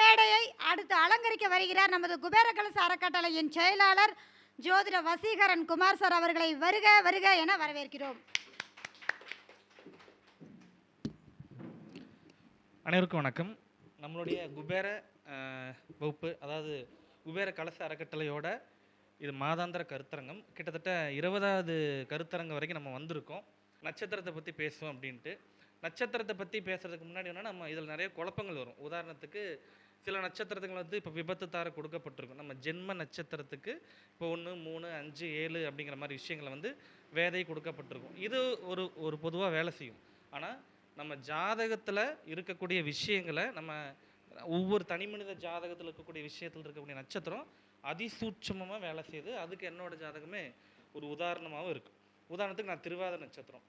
மேடையை அடுத்து அலங்கரிக்க வருகிறார் நமது குபேர கலச அறக்கட்டளையின் செயலாளர் ஜோதிட வசீகரன் குமார் சார் அவர்களை வருக வருக என வரவேற்கிறோம். அனைவருக்கும் வணக்கம். நம்மளுடைய குபேர வகுப்பு அதாவது குபேர கலச அறக்கட்டளையோட இது மாதாந்திர கருத்தரங்கம். கிட்டத்தட்ட இருபதாவது கருத்தரங்கம் வரைக்கும் நம்ம வந்திருக்கோம். நட்சத்திரத்தை பற்றி பேசுவோம் அப்படின்ட்டு. நட்சத்திரத்தை பற்றி பேசுகிறதுக்கு முன்னாடி என்ன நம்ம இதில் நிறைய குழப்பங்கள் வரும். உதாரணத்துக்கு சில நட்சத்திரத்துங்கள் வந்து இப்போ விபத்து தார கொடுக்கப்பட்டிருக்கும். நம்ம ஜென்ம நட்சத்திரத்துக்கு இப்போ ஒன்று மூணு அஞ்சு ஏழு அப்படிங்கிற மாதிரி விஷயங்களை வந்து வேதை கொடுக்கப்பட்டிருக்கும். இது ஒரு ஒரு பொதுவாக வேலை செய்யும். ஆனால் நம்ம ஜாதகத்தில் இருக்கக்கூடிய விஷயங்களை நம்ம ஒவ்வொரு தனி மனித ஜாதகத்தில் இருக்கக்கூடிய விஷயத்தில் இருக்கக்கூடிய நட்சத்திரம் அதிசூட்சமாக வேலை செய்யுது அதுக்கு என்னோடய ஜாதகமே ஒரு உதாரணமாகவும் இருக்குது உதாரணத்துக்கு நான் திருவாத நட்சத்திரம்.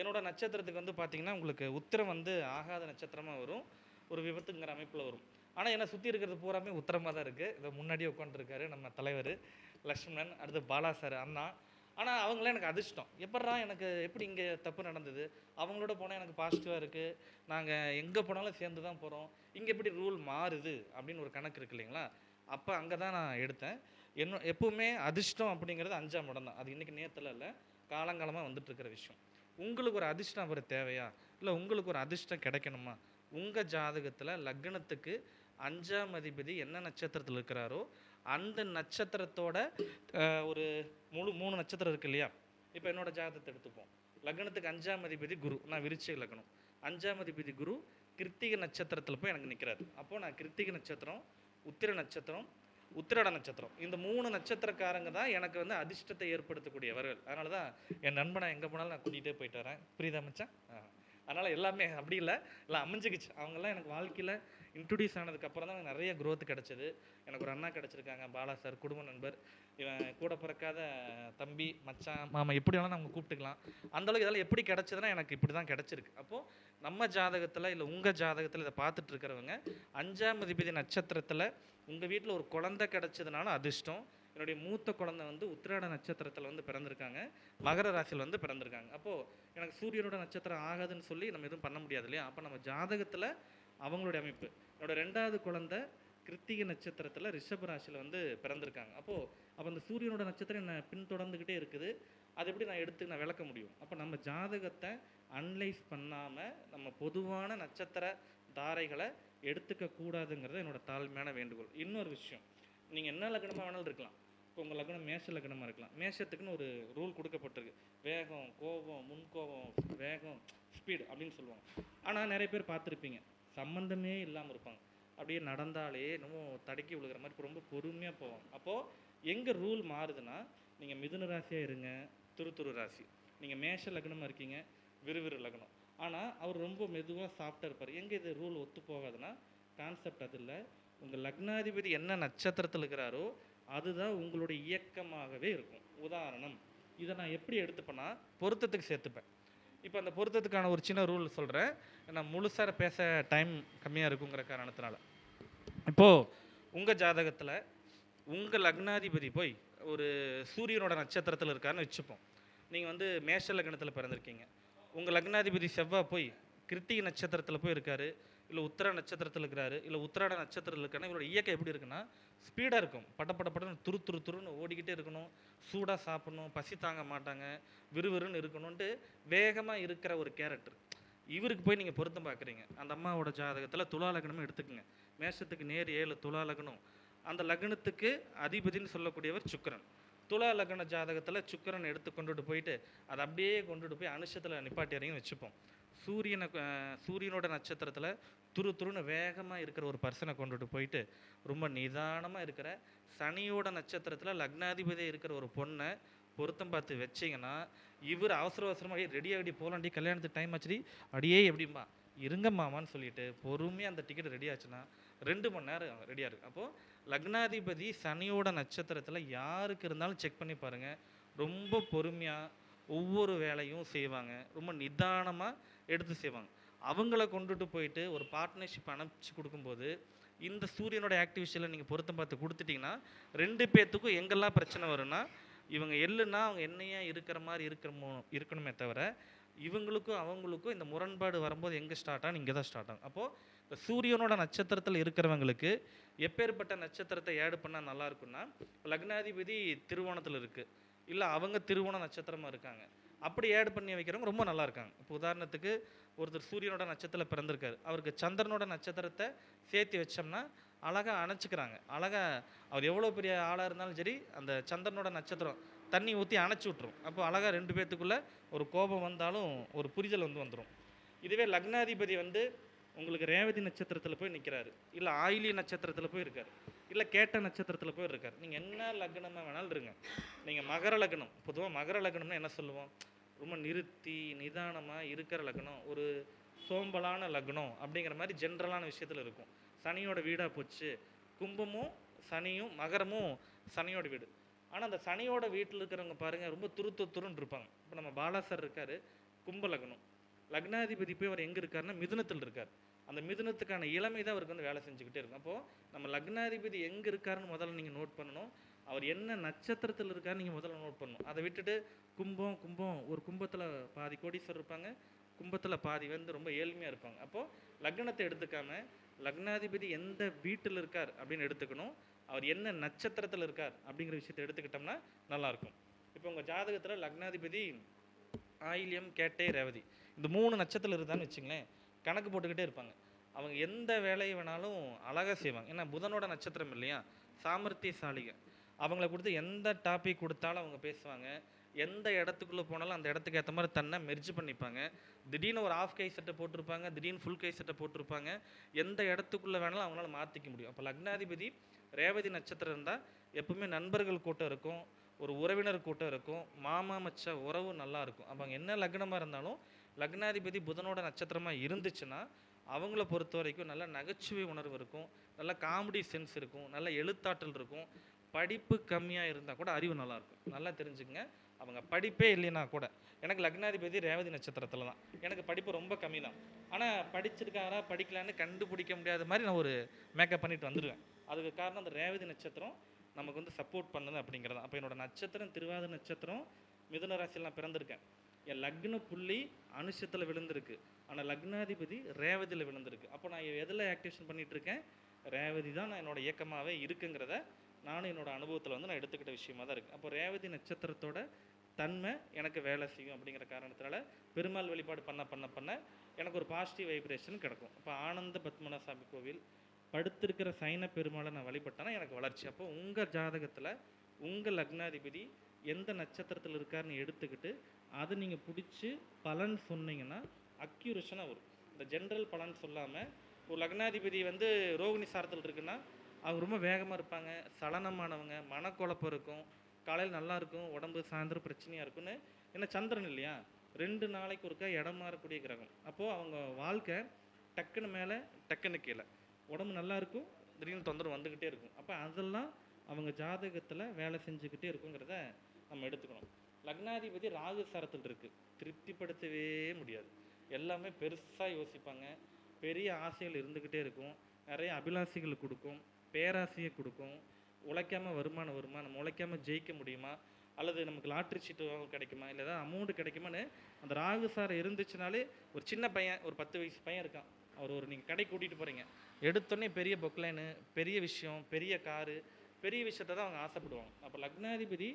என்னோட நட்சத்திரத்துக்கு வந்து பார்த்தீங்கன்னா உங்களுக்கு உத்திரம் வந்து ஆகாத நட்சத்திரமாக வரும். ஒரு விபத்துங்கிற அமைப்பில் வரும். ஆனால் என்னை சுற்றி இருக்கிறது பூராமே உத்தரமாக தான் இருக்குது இதை முன்னாடியே உட்காந்துருக்காரு நம்ம தலைவர் லக்ஷ்மணன் அடுத்து பாலா சார் அண்ணா. ஆனால் அவங்களாம் எனக்கு அதிர்ஷ்டம். எப்படா எனக்கு எப்படி இங்கே தப்பு நடந்தது? அவங்களோட போனால் எனக்கு பாசிட்டிவாக இருக்குது நாங்கள் எங்கே போனாலும் சேர்ந்து தான் போகிறோம் இங்கே எப்படி ரூல் மாறுது? அப்படின்னு ஒரு கணக்கு இருக்கு இல்லைங்களா? அப்போ அங்கே தான் நான் எடுத்தேன். என்ன எப்பவுமே அதிர்ஷ்டம் அப்படிங்கிறது அஞ்சாம் இடம் தான். அது இன்றைக்கி நேரத்தில் இல்லை. காலங்காலமாக வந்துட்டுருக்கிற விஷயம். உங்களுக்கு ஒரு அதிர்ஷ்டம் அவர் தேவையா? இல்லை உங்களுக்கு ஒரு அதிர்ஷ்டம் கிடைக்கணுமா? உங்கள் ஜாதகத்தில் லக்னத்துக்கு அஞ்சாம் அதிபதி என்ன நட்சத்திரத்தில் இருக்கிறாரோ அந்த நட்சத்திரத்தோட ஒரு முழு மூணு நட்சத்திரம் இருக்கு இல்லையா? இப்போ என்னோட ஜாதகத்தை எடுத்துப்போம். லக்னத்துக்கு அஞ்சாம் அதிபதி குரு. நான் விருச்சிக லக்னம். அஞ்சாம் அதிபதி குரு கிருத்திகை நட்சத்திரத்தில் போய் எனக்கு நிற்கிறாரு அப்போது நான் கிருத்திகை நட்சத்திரம் உத்திர நட்சத்திரம் உத்திரட நட்சத்திரம். இந்த மூணு நட்சத்திரக்காரங்க தான் எனக்கு வந்து அதிர்ஷ்டத்தை ஏற்படுத்தக்கூடியவர்கள். அதனால தான் என் நண்பனை எங்கே போனாலும் நான் கூட்டிகிட்டே போயிட்டு வரேன். புரியுதா மச்சான்? அதனால் அதனால எல்லாமே அப்படி இல்லை. எல்லாம் அமைஞ்சுக்கிச்சு. அவங்கெல்லாம் எனக்கு வாழ்க்கையில் இன்ட்ரடியூஸ் ஆனதுக்கப்புறம் தான் எனக்கு நிறைய க்ரோத் கிடச்சிது. எனக்கு ஒரு அண்ணா கிடச்சிருக்காங்க பாலா சார் குடும்ப நண்பர். இவன் கூட பிறக்காத தம்பி மச்சான் மாமா எப்படி வேணாலும் நம்ம கூப்பிட்டுக்கலாம். அந்தளவுக்கு இதெல்லாம் எப்படி கிடச்சதுன்னா எனக்கு இப்படி தான் கிடச்சிருக்கு. அப்போது நம்ம ஜாதகத்தில் இல்லை உங்கள் ஜாதகத்தில் இதை பார்த்துட்டு இருக்கிறவங்க அஞ்சாம் அதிபதி நட்சத்திரத்தில் உங்கள் வீட்டில் ஒரு குழந்தை கிடச்சதுனாலும் அதிர்ஷ்டம். என்னுடைய மூத்த குழந்தை வந்து உத்திராட நட்சத்திரத்தில் வந்து பிறந்திருக்காங்க. மகர ராசியில் வந்து பிறந்திருக்காங்க. அப்போது எனக்கு சூரியனோட நட்சத்திரம் ஆகாதுன்னு சொல்லி நம்ம எதுவும் பண்ண முடியாது இல்லையா? அப்போ நம்ம ஜாதகத்தில் அவங்களுடைய அமைப்பு. என்னோட ரெண்டாவது குழந்தை கிருத்திகை நட்சத்திரத்தில் ரிஷப ராசியில் வந்து பிறந்திருக்காங்க. அப்போது அப்போ அந்த சூரியனோட நட்சத்திரம் என்னை பின்தொடர்ந்துக்கிட்டே இருக்குது. அது எப்படி நான் எடுத்து நான் விளக்க முடியும்? அப்போ நம்ம ஜாதகத்தை அனலைஸ் பண்ணாமல் நம்ம பொதுவான நட்சத்திர தாரைகளை எடுத்துக்க கூடாதுங்கிறது என்னோட தாழ்மையான வேண்டுகோள். இன்னொரு விஷயம் நீங்கள் என்ன லக்னமாக வேணாலும் இருக்கலாம். இப்போ உங்கள் லக்னம் மேஷ லக்னமாக இருக்கலாம். மேஷத்துக்குன்னு ஒரு ரூல் கொடுக்கப்பட்டிருக்கு. வேகம் கோபம் முன்கோபம் வேகம் ஸ்பீடு அப்படின்னு சொல்லுவாங்க. ஆனால் நிறைய பேர் பார்த்துருப்பீங்க. சம்மந்தமே இல்லாமல் இருப்பாங்க. அப்படியே நடந்தாலே என்னமோ தடுக்கி விழுகிற மாதிரி ரொம்ப பொறுமையாக போவாங்க. அப்போது எங்கே ரூல் மாறுதுன்னா நீங்கள் மிதுன ராசியாக இருங்க துரு துரு ராசி. நீங்கள் மேஷ லக்னமாக இருக்கீங்க விறுவிறு லக்னம். ஆனால் அவர் ரொம்ப மெதுவாக சாஃப்டாக இருப்பார். எங்கே இது ரூல் ஒத்து போகாதுன்னா கான்செப்ட் அது இல்லை. உங்கள் லக்னாதிபதி என்ன நட்சத்திரத்தில் இருக்கிறாரோ அதுதான் உங்களுடைய இயக்கமாகவே இருக்கும். உதாரணம் இதை நான் எப்படி எடுத்துப்பேன்னா பொருத்தத்துக்கு சேர்த்துப்பேன். இப்போ அந்த பொருத்தத்துக்கான ஒரு சின்ன ரூல் சொல்கிறேன் நான் முழுசாக பேச டைம் கம்மியாக இருக்குங்கிற காரணத்தினால. இப்போது உங்கள் ஜாதகத்தில் உங்கள் லக்னாதிபதி போய் ஒரு சூரியனோட நட்சத்திரத்தில் இருக்காருன்னு வச்சுப்போம். நீங்கள் வந்து மேஷ லக்னத்தில் பிறந்திருக்கீங்க. உங்கள் லக்னாதிபதி செவ்வாய் போய் கிருத்திகை நட்சத்திரத்தில் போய் இருக்காரு இல்லை உத்தர நட்சத்திரத்தில் இருக்கிறாரு. இல்லை உத்திராட நட்சத்திரத்தில் இருக்காருன்னா இவரோட இயக்கம் எப்படி இருக்குன்னா ஸ்பீடாக இருக்கும். பட்ட பட்ட பட்டன்னு துரு துரு துருன்னு ஓடிக்கிட்டே இருக்கணும். சூடாக சாப்பிடணும். பசி தாங்க மாட்டாங்க. விறுவிறுன்னு இருக்கணும்ன்ட்டு வேகமாக இருக்கிற ஒரு கேரக்டர். இவருக்கு போய் நீங்கள் பொருத்தம் பார்க்குறீங்க அந்த அம்மாவோட ஜாதகத்தில் துலா லக்னமும் எடுத்துக்கோங்க. மேஷத்துக்கு நேர் ஏழு துலா லக்னம். அந்த லக்னத்துக்கு அதிபதின்னு சொல்லக்கூடியவர் சுக்கரன். துலா லக்ன ஜாதகத்தில் சுக்கரன் எடுத்து கொண்டுட்டு போயிட்டு அதை அப்படியே கொண்டுட்டு போய் அனுஷத்தில் நிப்பாட்டிறீங்கன்னு வச்சுப்போம். சூரியனை சூரியனோட நட்சத்திரத்தில் துரு துருன்னு வேகமாக இருக்கிற ஒரு பர்சனை கொண்டுட்டு போயிட்டு ரொம்ப நிதானமாக இருக்கிற சனியோட நட்சத்திரத்தில் லக்னாதிபதியாக இருக்கிற ஒரு பொண்ணை பொருத்தம் பார்த்து வச்சீங்கன்னா இவர் அவசர அவசரமாக ரெடி ஆகிடி போகலாண்டி கல்யாணத்துக்கு டைம் ஆச்சுடி அடியே எப்படிம்மா இருங்க மாமான்னு சொல்லிட்டு பொறுமையாக அந்த டிக்கெட் ரெடி ஆச்சுன்னா ரெண்டு மணி நேரம் ரெடியாக இருக்கு அப்போது லக்னாதிபதி சனியோட நட்சத்திரத்தில் யாருக்கு இருந்தாலும் செக் பண்ணி பாருங்கள் ரொம்ப பொறுமையாக ஒவ்வொரு வேலையும் செய்வாங்க. ரொம்ப நிதானமாக எடுத்து செய்வாங்க. அவங்கள கொண்டுட்டு போயிட்டு ஒரு பார்ட்னர்ஷிப் அனுப்பிச்சு கொடுக்கும்போது இந்த சூரியனோட ஆக்டிவிஷனில் நீங்கள் பொருத்தம் பார்த்து கொடுத்துட்டிங்கன்னா ரெண்டு பேர்த்துக்கும் எங்கெல்லாம் பிரச்சனை வரும்னா இவங்க எள்ளுன்னா அவங்க என்னையா இருக்கிற மாதிரி இருக்கிறமோ இருக்கணுமே தவிர இவங்களுக்கும் அவங்களுக்கும் இந்த முரண்பாடு வரும்போது எங்கே ஸ்டார்ட் ஆகும் இங்கே தான் ஸ்டார்ட் ஆகும். அப்போது இந்த சூரியனோட நட்சத்திரத்தில் இருக்கிறவங்களுக்கு எப்பேற்பட்ட நட்சத்திரத்தை ஏடு பண்ணால் நல்லாயிருக்குன்னா லக்னாதிபதி திருவோணத்தில் இருக்குது இல்லை அவங்க திருவோண நட்சத்திரமாக இருக்காங்க. அப்படி ஏடு பண்ணி வைக்கிறவங்க ரொம்ப நல்லா இருக்காங்க. இப்போ உதாரணத்துக்கு ஒருத்தர் சூரியனோட நட்சத்திரத்தில் பிறந்திருக்காரு. அவருக்கு சந்திரனோட நட்சத்திரத்தை சேர்த்து வச்சோம்னா அழகாக அணைச்சிக்கிறாங்க. அழகாக அவர் எவ்வளோ பெரிய ஆளாக இருந்தாலும் சரி அந்த சந்திரனோட நட்சத்திரம் தண்ணி ஊற்றி அணைச்சி விட்ரும் அப்போ அழகாக ரெண்டு பேர்த்துக்குள்ளே ஒரு கோபம் வந்தாலும் ஒரு புரிதல் வந்து வந்துடும் இதுவே லக்னாதிபதி வந்து உங்களுக்கு ரேவதி நட்சத்திரத்தில் போய் நிற்கிறாரு இல்லை ஆயிலி நட்சத்திரத்தில் போய் இருக்கார். இல்லை கேட்ட நட்சத்திரத்தில் போய் இருக்கார். நீங்கள் என்ன லக்னமாக வேணாலும் இருங்க. நீங்கள் மகர லக்னம் பொதுவாக மகர லக்னம்னா என்ன சொல்லுவோம்? ரொம்ப நிறுத்தி நிதானமாக இருக்கிற லக்னம் ஒரு சோம்பலான லக்னம் அப்படிங்கிற மாதிரி ஜென்ரலான விஷயத்தில் இருக்கும். சனியோட வீடாக போச்சு. கும்பமும் சனியும் மகரமும் சனியோட வீடு. ஆனால் அந்த சனியோட வீட்டில் இருக்கிறவங்க பாருங்கள் ரொம்ப துரு துருன்னு இருப்பாங்க. இப்போ நம்ம பாலா சார் இருக்கார் கும்ப லக்னம். லக்னாதிபதி போய் அவர் எங்கே இருக்காருன்னா மிதுனத்தில் இருக்கார். அந்த மிதுனத்துக்கான இளமை தான் அவருக்கு வந்து வேலை செஞ்சுக்கிட்டே இருக்கும். அப்போது நம்ம லக்னாதிபதி எங்கே இருக்காருன்னு முதல்ல நீங்கள் நோட் பண்ணணும். அவர் என்ன நட்சத்திரத்தில் இருக்கார் நீங்கள் முதல்ல நோட் பண்ணணும். அதை விட்டுட்டு கும்பம் கும்பம் ஒரு கும்பத்தில் பாதி கோடீஸ்வரர் இருப்பாங்க கும்பத்தில் பாதி வந்து ரொம்ப ஏழ்மையாக இருப்பாங்க. அப்போது லக்னத்தை எடுத்துக்காம லக்னாதிபதி எந்த வீட்டில் இருக்கார் அப்படின்னு எடுத்துக்கணும். அவர் என்ன நட்சத்திரத்தில் இருக்கார் அப்படிங்கிற விஷயத்தை எடுத்துக்கிட்டோம்னா நல்லாயிருக்கும். இப்போ உங்கள் ஜாதகத்தில் லக்னாதிபதி ஆயில்யம் கேட்டே ரேவதி இந்த மூணு நட்சத்திரம் இருந்தான்னு வச்சுங்களேன் கணக்கு போட்டுக்கிட்டே இருப்பாங்க. அவங்க எந்த வேலையை வேணாலும் அழகாக செய்வாங்க. ஏன்னா புதனோட நட்சத்திரம் இல்லையா? சாமர்த்தியசாலிகள். அவங்கள கொடுத்து எந்த டாபிக் கொடுத்தாலும் அவங்க பேசுவாங்க. எந்த இடத்துக்குள்ளே போனாலும் அந்த இடத்துக்கு ஏற்ற மாதிரி தன்னை மெர்ஜ் பண்ணிப்பாங்க. திடீர்னு ஒரு ஆஃப் கை சட்டை போட்டிருப்பாங்க திடீர்னு ஃபுல் கை செட்டை போட்டிருப்பாங்க. எந்த இடத்துக்குள்ளே வேணாலும் அவங்களால மாற்றிக்க முடியும். அப்போ லக்னாதிபதி ரேவதி நட்சத்திரம் இருந்தால் எப்பவுமே நண்பர்கள் கூட்டம் இருக்கும் ஒரு உறவினர் கூட்டம் இருக்கும் மாமா மச்ச உறவு நல்லா இருக்கும். அப்போ அங்கே என்ன லக்னமாக இருந்தாலும் லக்னாதிபதி புதனோட நட்சத்திரமாக இருந்துச்சுன்னா அவங்கள பொறுத்த வரைக்கும் நல்ல நகைச்சுவை உணர்வு இருக்கும் நல்ல காமெடி சென்ஸ் இருக்கும் நல்ல எழுத்தாற்றல் இருக்கும். படிப்பு கம்மியாக இருந்தால் கூட அறிவு நல்லாயிருக்கும் நல்லா தெரிஞ்சுக்கங்க. அவங்க படிப்பே இல்லைன்னா கூட. எனக்கு லக்னாதிபதி ரேவதி நட்சத்திரத்தில் தான். எனக்கு படிப்பு ரொம்ப கம்மி தான். ஆனால் படிச்சிருக்காரா படிக்கலான்னு கண்டுபிடிக்க முடியாத மாதிரி நான் ஒரு மேக்கப் பண்ணிட்டு வந்துடுவேன் அதுக்கு காரணம் அந்த ரேவதி நட்சத்திரம் நமக்கு வந்து சப்போர்ட் பண்ணுது அப்படிங்கிறது அப்போ என்னோட நட்சத்திரம் திருவாதிர நட்சத்திரம் மிதுன ராசியில் நான் பிறந்திருக்கேன். என் லக்ன புள்ளி அனுஷத்தில் விழுந்திருக்கு. ஆனால் லக்னாதிபதி ரேவதியில் விழுந்திருக்கு. அப்போ நான் எதில் ஆக்டிவேஷன் பண்ணிகிட்ருக்கேன் ரேவதி தான் நான் என்னோடய இயக்கமாகவே இருக்குங்கிறத நானும் என்னோட அனுபவத்தில் வந்து நான் எடுத்துக்கிட்ட விஷயமா தான் இருக்குது அப்போ ரேவதி நட்சத்திரத்தோட தன்மை எனக்கு வேலை செய்யும் அப்படிங்கிற காரணத்தினால பெருமாள் வழிபாடு பண்ண பண்ண பண்ண எனக்கு ஒரு பாசிட்டிவ் வைப்ரேஷன் கிடைக்கும். இப்போ ஆனந்த பத்மநாசாமி கோவில் படுத்திருக்கிற சைன பெருமாளை நான் வழிபட்டேன்னா எனக்கு வளர்ச்சி. அப்போ உங்கள் ஜாதகத்தில் உங்கள் லக்னாதிபதி எந்த நட்சத்திரத்தில் இருக்காருன்னு எடுத்துக்கிட்டு அதை நீங்கள் பிடிச்சி பலன் சொன்னீங்கன்னா அக்யூரேஷனாக வரும். இந்த ஜென்ரல் பலன் சொல்லாமல் ஒரு லக்னாதிபதி வந்து ரோகிணி சாரத்தில் இருக்குன்னா அவங்க ரொம்ப வேகமாக இருப்பாங்க சலனமானவங்க மனக்குழப்பம் இருக்கும் காலையில் நல்லா இருக்கும் உடம்பு சாயந்தரம் பிரச்சனையாக இருக்கும்னு என்ன சந்திரன் இல்லையா? ரெண்டு நாளைக்கு ஒருக்கா இடம் மாறக்கூடிய கிரகம். அப்போது அவங்க வாழ்க்கை டக்குன்னு மேலே டக்குன்னு கீழே. உடம்பு நல்லா இருக்கும் திடீர்னு தொந்தரவு வந்துக்கிட்டே இருக்கும். அப்போ அதெல்லாம் அவங்க ஜாதகத்தில் வேலை செஞ்சுக்கிட்டே இருக்குங்கிறத நம்ம எடுத்துக்கணும். லக்னாதிபதி ராகு சாரத்தில் இருக்குது திருப்திப்படுத்தவே முடியாது. எல்லாமே பெருசாக யோசிப்பாங்க. பெரிய ஆசைகள் இருந்துக்கிட்டே இருக்கும். நிறைய அபிலாஷைகள் கொடுக்கும். பேராசையை கொடுக்கும். உழைக்காம வருமானம் வருமா? நம்ம உழைக்காம ஜெயிக்க முடியுமா? அல்லது நமக்கு லாட்ரி சீட்டு கிடைக்குமா? இல்லை ஏதாவது அமௌண்ட் கிடைக்குமான்னு அந்த ராகு சார் இருந்துச்சுனாலே ஒரு சின்ன பையன் ஒரு பத்து வயசு பையன் இருக்கான். அவர் ஒரு நீங்கள் கடை கூட்டிகிட்டு போகிறீங்க எடுத்தோடனே பெரிய பொக்லைனு பெரிய விஷயம் பெரிய காரு பெரிய விஷயத்தை தான் அவங்க ஆசைப்படுவாங்க. அப்போ லக்னாதிபதி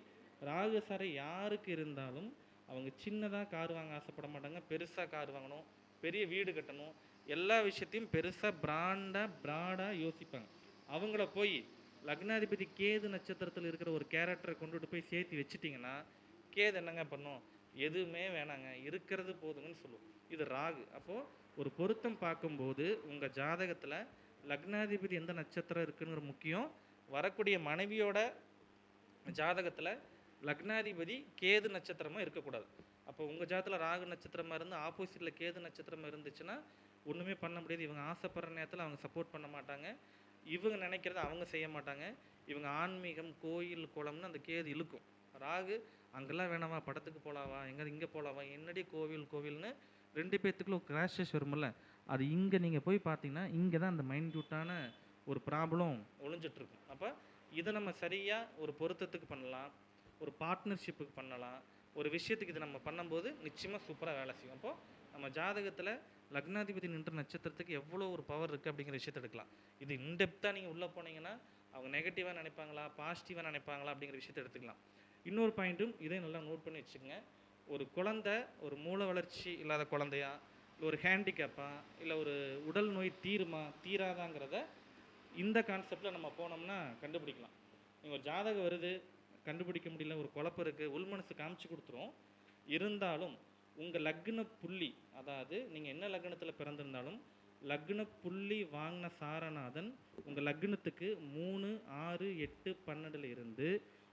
ராகு சாரை யாருக்கு இருந்தாலும் அவங்க சின்னதாக கார் வாங்க ஆசைப்பட மாட்டாங்க. பெருசாக கார் வாங்கணும் பெரிய வீடு கட்டணும். எல்லா விஷயத்தையும் பெருசாக பிராண்டாக ப்ராடாக யோசிப்பாங்க. அவங்கள போய் லக்னாதிபதி கேது நட்சத்திரத்தில் இருக்கிற ஒரு கேரக்டரை கொண்டுட்டு போய் சேர்த்து வச்சிட்டிங்கன்னா கேது என்னங்க பண்ணும்? எதுவுமே வேணாங்க. இருக்கிறது போதுங்கன்னு சொல்லுவோம் இது ராகு. அப்போது ஒரு பொருத்தம் பார்க்கும்போது உங்கள் ஜாதகத்தில் லக்னாதிபதி எந்த நட்சத்திரம் இருக்குங்கிற முக்கியம் வரக்கூடிய மனைவியோட ஜாதகத்தில் லக்னாதிபதி கேது நட்சத்திரமாக இருக்கக்கூடாது. அப்போ உங்கள் ஜாதத்தில் ராகு நட்சத்திரமாக இருந்து ஆப்போசிட்டில் கேது நட்சத்திரமாக இருந்துச்சுன்னா ஒன்றுமே பண்ண முடியாது. இவங்க ஆசைப்படுற நேரத்தில் அவங்க சப்போர்ட் பண்ண மாட்டாங்க. இவங்க நினைக்கிறத அவங்க செய்ய மாட்டாங்க. இவங்க ஆன்மீகம் கோயில் குளம்னு அந்த கேது இழுக்கும். ராகு அங்கெல்லாம் வேணாமா படத்துக்கு போகலாவா எங்கே இங்கே போகலாவா என்னடி கோவில் கோவில்னு? ரெண்டு பேர்த்துக்குள்ள ஒரு கிராஷஸ் வரும்ல. அது இங்கே நீங்கள் போய் பார்த்தீங்கன்னா இங்கே தான் அந்த மைன்யூட்டான ஒரு ப்ராப்ளம் ஒழிஞ்சிட்ருக்கும் அப்போ இதை நம்ம சரியாக ஒரு பொருத்தத்துக்கு பண்ணலாம். ஒரு பார்ட்னர்ஷிப்புக்கு பண்ணலாம். ஒரு விஷயத்துக்கு இது நம்ம பண்ணும்போது நிச்சயமாக சூப்பராக வேலை செய்யும். அப்போது நம்ம ஜாதகத்தில் லக்னாதிபதி நின்ற நட்சத்திரத்துக்கு எவ்வளோ ஒரு பவர் இருக்குது அப்படிங்கிற விஷயத்தை எடுக்கலாம். இது இன்டெப்த்தாக நீங்கள் உள்ளே போனீங்கன்னா அவங்க நெகட்டிவாக நினைப்பாங்களா பாசிட்டிவாக நினைப்பாங்களா அப்படிங்கிற விஷயத்தை எடுத்துக்கலாம். இன்னொரு பாயிண்ட்டும் இதே நல்லா நோட் பண்ணி வச்சுக்கோங்க. ஒரு குழந்தை ஒரு மூல வளர்ச்சி இல்லாத குழந்தையா இல்லை ஒரு ஹேண்டிகேப்பா இல்லை ஒரு உடல் நோய் தீருமா தீராதாங்கிறத இந்த கான்செப்டில் நம்ம போனோம்னா கண்டுபிடிக்கலாம். நீங்கள் ஒரு ஜாதகம் வருது கண்டுபிடிக்க முடியல ஒரு குழப்பம் இருக்குது உள்மனசு காமிச்சு கொடுத்துரும். இருந்தாலும் உங்கள் லக்ன புள்ளி அதாவது நீங்கள் என்ன லக்னத்தில் பிறந்திருந்தாலும் லக்ன புள்ளி வாங்கின சாரநாதன் உங்கள் லக்னத்துக்கு மூணு ஆறு எட்டு பன்னெண்டில் இருந்து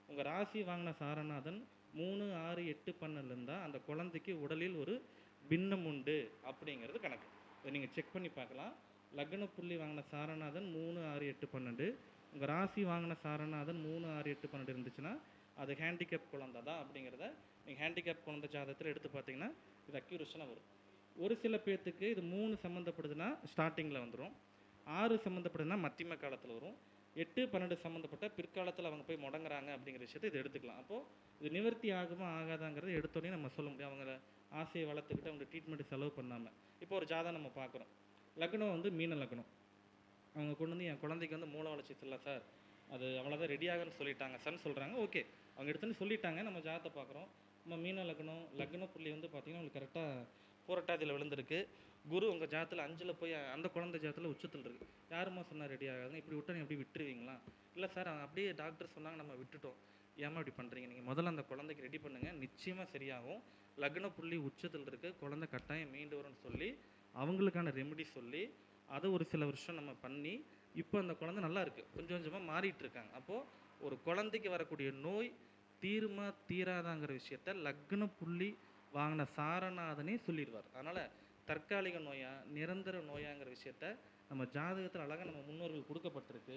உங்கள் ராசி வாங்கின சாரநாதன் மூணு ஆறு எட்டு பன்னெண்டில் இருந்தால் அந்த குழந்தைக்கு உடலில் ஒரு பின்னம் உண்டு அப்படிங்கிறது கணக்கு. இதை நீங்கள் செக் பண்ணி பார்க்கலாம். லக்ன புள்ளி வாங்கின சாரநாதன் மூணு ஆறு எட்டு பன்னெண்டு. உங்கள் ராசி வாங்கின சாரநாதன் மூணு ஆறு எட்டு பன்னெண்டு இருந்துச்சுன்னா அது ஹேண்டிகேப் குழந்தை தான் அப்படிங்கிறத நீங்கள் ஹேண்டிகேப் குழந்தை ஜாதகத்தில் எடுத்து பார்த்தீங்கன்னா இது அக்யூரேஷனாக வரும். ஒரு சில பேர்த்துக்கு இது மூணு சம்மந்தப்படுதுன்னா ஸ்டார்டிங்கில் வந்துடும் ஆறு சம்மந்தப்படுதுன்னா மத்தியம காலத்தில் வரும். எட்டு பன்னெண்டு சம்மந்தப்பட்ட பிற்காலத்தில் அவங்க போய் முடங்குறாங்க அப்படிங்கிற விஷயத்தை இது எடுத்துக்கலாம். அப்போது இது நிவர்த்தி ஆகுமா ஆகாதாங்கிறது எடுத்தோடனே நம்ம சொல்ல முடியும். அவங்கள ஆசையை வளர்த்துக்கிட்டு அவங்க ட்ரீட்மெண்ட் செலவு பண்ணாமல் இப்போ ஒரு ஜாதகம் நம்ம பார்க்குறோம். லக்னம் வந்து மீன லக்னம். அவங்க கொண்டு வந்து என் குழந்தைக்கு வந்து மூளை வளர்ச்சி இல்லை சார். அது அவ்வளோதான் ரெடி ஆகுன்னு சொல்லிட்டாங்க. சன் சொல்கிறாங்க ஓகே. அவங்க எடுத்துன்னு சொல்லிட்டாங்க. நம்ம ஜாதத்தை பார்க்குறோம். நம்ம மீன லக்னம் லக்ன புள்ளி வந்து பார்த்திங்கன்னா உங்களுக்கு கரெக்டாக பூரட்டாதியில் விழுந்திருக்கு. குரு உங்கள் ஜாதத்தில் அஞ்சில் போய் அந்த குழந்தை ஜாதத்தில் உச்சத்தில் இருக்குது யாரும்மா சொன்னால் ரெடி ஆகாதுங்க இப்படி விட்டு நீங்கள் எப்படி விட்டுருவீங்களா? இல்லை சார் அப்படியே டாக்டர் சொன்னாங்க நம்ம விட்டுட்டோம். ஏமா இப்படி பண்ணுறீங்க நீங்கள் முதல்ல அந்த குழந்தைக்கு ரெடி பண்ணுங்கள் நிச்சயமாக சரியாகும். லக்ன புள்ளி உச்சத்தில் இருக்குது குழந்தை கட்டாயம் மீண்டு வரும்னு சொல்லி அவங்களுக்கான ரெமெடி சொல்லி அதை ஒரு சில வருஷம் நம்ம பண்ணி இப்போ அந்த குழந்தை நல்லா இருக்குது கொஞ்சம் கொஞ்சமாக மாறிட்டு இருக்காங்க. அப்போது ஒரு குழந்தைக்கு வரக்கூடிய நோய் தீருமா தீராதாங்கிற விஷயத்த லக்ன புள்ளி வாங்கின சாரநாதனே சொல்லிடுவார். அதனால் தற்காலிக நோயா நிரந்தர நோயாங்கிற விஷயத்த நம்ம ஜாதகத்தில் அழகாக நம்ம முன்னோர்கள் கொடுக்கப்பட்டிருக்கு.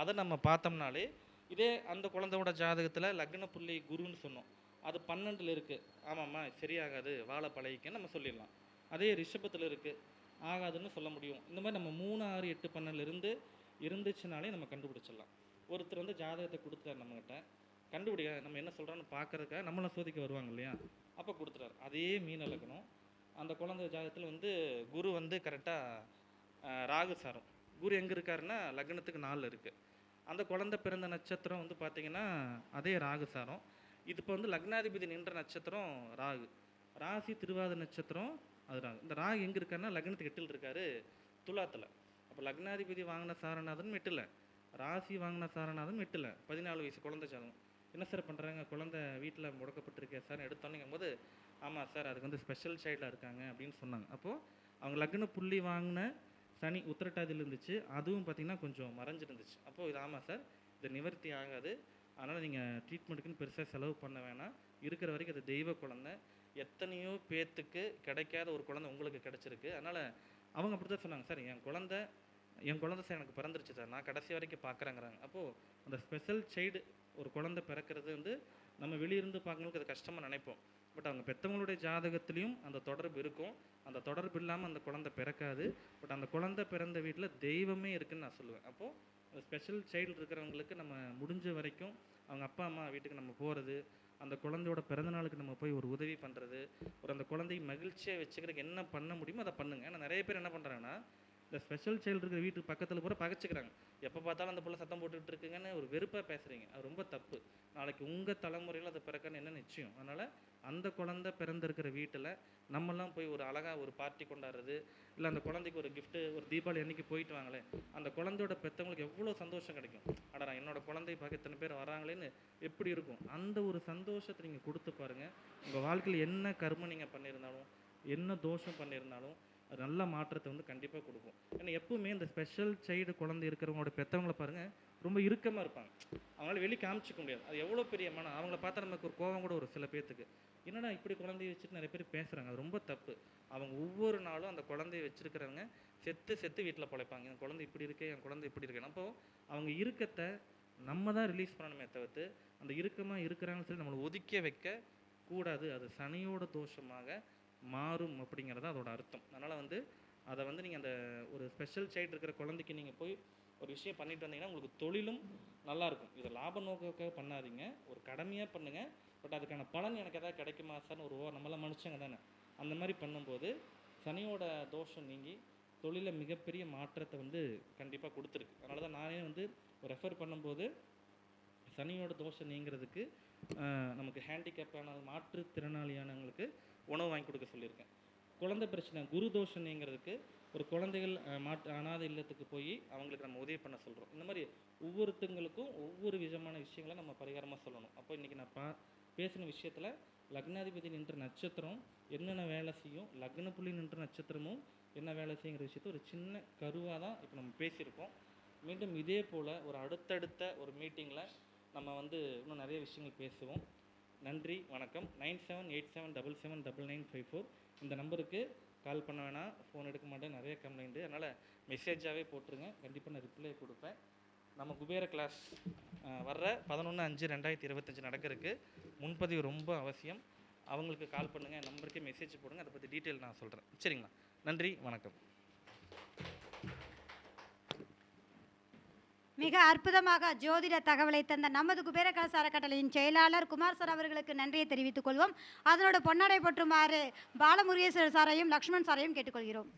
அதை நம்ம பார்த்தோம்னாலே இதே அந்த குழந்தையோட ஜாதகத்தில் லக்ன புள்ளி குருன்னு சொன்னோம். அது பன்னெண்டில் இருக்குது ஆமாம்மா சரியாகாது வாழை பழகிக்கன்னு நம்ம சொல்லிடலாம். அதே ரிஷபத்தில் இருக்குது ஆகாதுன்னு சொல்ல முடியும். இந்த மாதிரி நம்ம மூணு ஆறு எட்டு பன்னெண்டுலேருந்து இருந்துச்சுனாலே நம்ம கண்டுபிடிச்சிடலாம். ஒருத்தர் வந்து ஜாதகத்தை கொடுத்தாரு நம்மகிட்ட. கண்டுபிடிக்க நம்ம என்ன சொல்கிறோன்னு பார்க்குறதுக்காக நம்மளை சோதிக்க வருவாங்க இல்லையா? அப்போ கொடுத்துறாரு. அதே மீன் இலக்கணம். அந்த குழந்தை ஜாதகத்தில் வந்து குரு வந்து கரெக்டாக ராகு சாரம். குரு எங்கே இருக்காருன்னா லக்னத்துக்கு நாலில் இருக்குது அந்த குழந்தை பிறந்த நட்சத்திரம் வந்து பார்த்திங்கன்னா அதே ராகு சாரம். இது இப்போ வந்து லக்னாதிபதி நின்ற நட்சத்திரம் ராகு. ராசி திருவாத நட்சத்திரம் அது ராகு. இந்த ராகு எங்கே இருக்காருன்னா லக்னத்துக்கு எட்டில் இருக்காரு துலாத்தில். அப்போ லக்னாதிபதி வாங்கின சாரநாதன் எட்டில். ராசி வாங்கின சாரநாதன் எட்டில். பதினாலு வயசு குழந்தை சாதம் என்ன சார் பண்ணுறாங்க குழந்தை வீட்டில் முடக்கப்பட்டிருக்கே சார் எடுத்தோன்னேங்கும் போது ஆமாம் சார் அதுக்கு வந்து ஸ்பெஷல் சைல்டாக இருக்காங்க அப்படின்னு சொன்னாங்க. அப்போது அவங்க லக்ன புள்ளி வாங்கின சனி உத்திரட்டாதியில் இருந்துச்சு. அதுவும் பார்த்திங்கன்னா கொஞ்சம் மறைஞ்சிருந்துச்சு. அப்போது இது ஆமாம் சார் இது நிவர்த்தி ஆகாது. அதனால் நீங்கள் ட்ரீட்மெண்ட்டுக்குன்னு பெருசாக செலவு பண்ண வேணாம். இருக்கிற வரைக்கும் அது தெய்வ குழந்தை. எத்தனையோ பேர்த்துக்கு கிடைக்காத ஒரு குழந்தை உங்களுக்கு கிடைச்சிருக்கு. அதனால் அவங்க அப்படி தான் சொன்னாங்க. சார் என் குழந்தை என் குழந்தை சார் எனக்கு பிறந்துருச்சு சார். நான் கடைசி வரைக்கும் பார்க்குறேங்கிறாங்க அப்போது அந்த ஸ்பெஷல் சைல்டு ஒரு குழந்தை பிறக்கிறது வந்து நம்ம வெளியிருந்து பார்க்கறதுக்கு அது கஷ்டமாக நினைப்போம். பட் அவங்க பெற்றவங்களுடைய ஜாதகத்துலேயும் அந்த தொடர்பு இருக்கும். அந்த தொடர்பு இல்லாமல் அந்த குழந்தை பிறக்காது. பட் அந்த குழந்தை பிறந்த வீட்டில் தெய்வமே இருக்குதுன்னு நான் சொல்லுவேன். அப்போது அந்த ஸ்பெஷல் சைல்டு இருக்கிறவங்களுக்கு நம்ம முடிஞ்ச வரைக்கும் அவங்க அப்பா அம்மா வீட்டுக்கு நம்ம போகிறது அந்த குழந்தையோட பிறந்த நாளுக்கு நம்ம போய் ஒரு உதவி பண்ணுறது ஒரு அந்த குழந்தையை மகிழ்ச்சியாக வச்சுக்கிறதுக்கு என்ன பண்ண முடியுமோ அதை பண்ணுங்க. ஏன்னா நிறைய பேர் என்ன பண்ணுறாங்கன்னா இந்த ஸ்பெஷல் சைல்டு இருக்கிற வீட்டுக்கு பக்கத்தில் பூரா பகச்சிக்கிறாங்க. எப்போ பார்த்தாலும் அந்த புள்ள சத்தம் போட்டுக்கிட்டு இருக்குங்கன்னு ஒரு வெறுப்பாக பேசுகிறீங்க அது ரொம்ப தப்பு. நாளைக்கு உங்கள் தலைமுறையில் அது பிறக்கன்னு என்ன நிச்சயம்? அதனால் அந்த குழந்தை பிறந்திருக்கிற வீட்டில் நம்மலாம் போய் ஒரு அழகாக ஒரு பார்ட்டி கொண்டாடுறது இல்லை அந்த குழந்தைக்கு ஒரு கிஃப்ட்டு ஒரு தீபாவளி அன்னைக்கு போயிட்டு வாங்களே அந்த குழந்தையோட பெற்றவங்களுக்கு எவ்வளோ சந்தோஷம் கிடைக்கும். அடடா என்னோட குழந்தை பார்க்க இத்தனை பேர் வராங்களேன்னு எப்படி இருக்கும்? அந்த ஒரு சந்தோஷத்தை நீங்கள் கொடுத்து பாருங்கள் உங்கள் வாழ்க்கையில் என்ன கர்மம் நீங்கள் பண்ணியிருந்தாலும் என்ன தோஷம் பண்ணியிருந்தாலும் நல்ல மாற்றத்தை வந்து கண்டிப்பாக கொடுக்கும். ஏன்னா எப்பவுமே இந்த ஸ்பெஷல் சைல்டு குழந்தை இருக்கிறவங்களோட பெற்றவங்கள பாருங்கள் ரொம்ப இறுக்கமாக இருப்பாங்க. அவங்களால வெளியே காமிச்சிக்க முடியாது. அது எவ்வளோ பெரிய மனம். அவங்கள பார்த்தா நமக்கு ஒரு கோவம் கூட ஒரு சில பேர்த்துக்கு என்னடா இப்படி குழந்தைய வச்சுட்டு நிறைய பேர் பேசுகிறாங்க அது ரொம்ப தப்பு. அவங்க ஒவ்வொரு நாளும் அந்த குழந்தைய வச்சிருக்கிறவங்க செத்து செத்து வீட்டில் பழைப்பாங்க. என் குழந்தை இப்படி இருக்கே என் குழந்தை இப்படி இருக்கு. அப்போது அவங்க இறுக்கத்தை நம்ம தான் ரிலீஸ் பண்ணணுமே தவிர்த்து அந்த இறுக்கமாக இருக்கிறாங்கன்னு சொல்லி நம்மளை ஒதுக்க வைக்க கூடாது. அது சனியோட தோஷமாக மாறும் அப்படிங்கிறது அதோட அர்த்தம். அதனால் வந்து அதை வந்து நீங்கள் அந்த ஒரு ஸ்பெஷல் சைல்டு இருக்கிற குழந்தைக்கு நீங்கள் போய் ஒரு விஷயம் பண்ணிட்டு வந்தீங்கன்னா உங்களுக்கு தொழிலும் நல்லாயிருக்கும் இதை லாப நோக்கக்காக பண்ணாதீங்க. ஒரு கடமையாக பண்ணுங்கள் பட் அதுக்கான பலன் எனக்கு எதாவது கிடைக்குமா சார்னு ஒரு ஓ நம்மளாம் மனுஷங்க தானே. அந்த மாதிரி பண்ணும்போது சனியோட தோஷம் நீங்கி தொழிலில் மிகப்பெரிய மாற்றத்தை வந்து கண்டிப்பாக கொடுத்துருக்கு. அதனால தான் நானே வந்து ரெஃபர் பண்ணும்போது சனியோட தோஷம் நீங்கிறதுக்கு நமக்கு ஹேண்டிகேப்பான மாற்றுத்திறனாளியானவங்களுக்கு உணவு வாங்கி கொடுக்க சொல்லியிருக்கேன். குழந்தை பிரச்சனை குரு தோஷம் ஒரு குழந்தைகள் மாட்டு மாற்று அனாதை இல்லத்துக்கு போய் அவங்களுக்கு நம்ம உதவி பண்ண சொல்கிறோம் இந்த மாதிரி ஒவ்வொருத்தங்களுக்கும் ஒவ்வொரு விதமான விஷயங்களை நம்ம பரிகாரமாக சொல்லணும். அப்போ இன்றைக்கி நான் பா பேசின விஷயத்தில் லக்னாதிபதி நின்ற நட்சத்திரம் என்னென்ன வேலை செய்யும் லக்ன புள்ளி நின்ற நட்சத்திரமும் என்ன வேலை செய்யுங்கிற விஷயத்த ஒரு சின்ன கருவாக தான் இப்போ நம்ம பேசியிருக்கோம். மீண்டும் இதே போல் ஒரு அடுத்தடுத்த ஒரு மீட்டிங்கில் நம்ம வந்து இன்னும் நிறைய விஷயங்கள் பேசுவோம். நன்றி வணக்கம். Nine seven eight seven double seven double nine five four. இந்த நம்பருக்கு கால் பண்ண வேணாம். ஃபோன் எடுக்க மாட்டேன். நிறைய கம்ப்ளைண்ட்டு அதனால் மெசேஜாகவே போட்டுருங்க. கண்டிப்பாக நான் ரிப்ளை கொடுப்பேன். நம்ம குபேர கிளாஸ் வர்ற பதினொன்று அஞ்சு ரெண்டாயிரத்தி இருபத்தஞ்சு நடக்கிறதுக்கு முன்பதிவு ரொம்ப அவசியம். அவங்களுக்கு கால் பண்ணுங்கள் நம்பருக்கே மெசேஜ் போடுங்க. அதை பற்றி டீட்டெயில் நான் சொல்கிறேன் சரிங்களா? நன்றி வணக்கம். மிக அற்புதமாக ஜோதிட தகவலை தந்த நமது குபேர கலச அறக்கட்டளையின் செயலாளர் குமார் சார் அவர்களுக்கு நன்றியை தெரிவித்துக் கொள்வோம். அதனோட பொன்னடை போற்றுமாறு பாலமுருகேஸ்வரர் சாரையும் லக்ஷ்மண் சாரையும் கேட்டுக்கொள்கிறோம்.